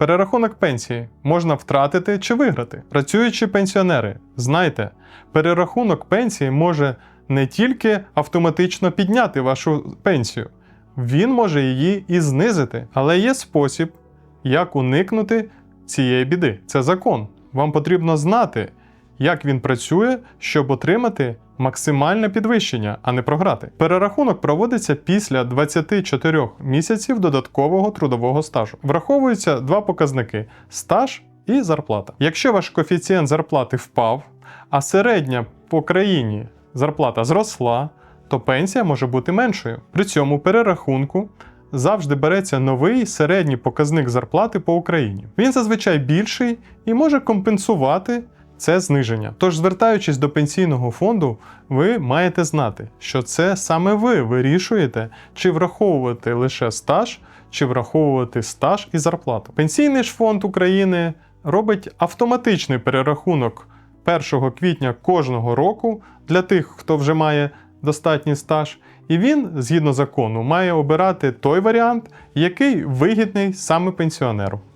Перерахунок пенсії можна втратити чи виграти. Працюючі пенсіонери, знайте, перерахунок пенсії може не тільки автоматично підняти вашу пенсію, він може її і знизити. Але є спосіб, як уникнути цієї біди. Це закон. Вам потрібно знати, як він працює, щоб отримати максимальне підвищення, а не програти. Перерахунок проводиться після 24 місяців додаткового трудового стажу. Враховуються два показники: стаж і зарплата. Якщо ваш коефіцієнт зарплати впав, а середня по країні зарплата зросла, то пенсія може бути меншою. При цьому перерахунку завжди береться новий середній показник зарплати по Україні. Він зазвичай більший і може компенсувати це зниження. Тож, звертаючись до пенсійного фонду, ви маєте знати, що це саме ви вирішуєте, чи враховувати лише стаж, чи враховувати стаж і зарплату. Пенсійний ж фонд України робить автоматичний перерахунок 1 квітня кожного року для тих, хто вже має достатній стаж, і він, згідно закону, має обирати той варіант, який вигідний саме пенсіонеру.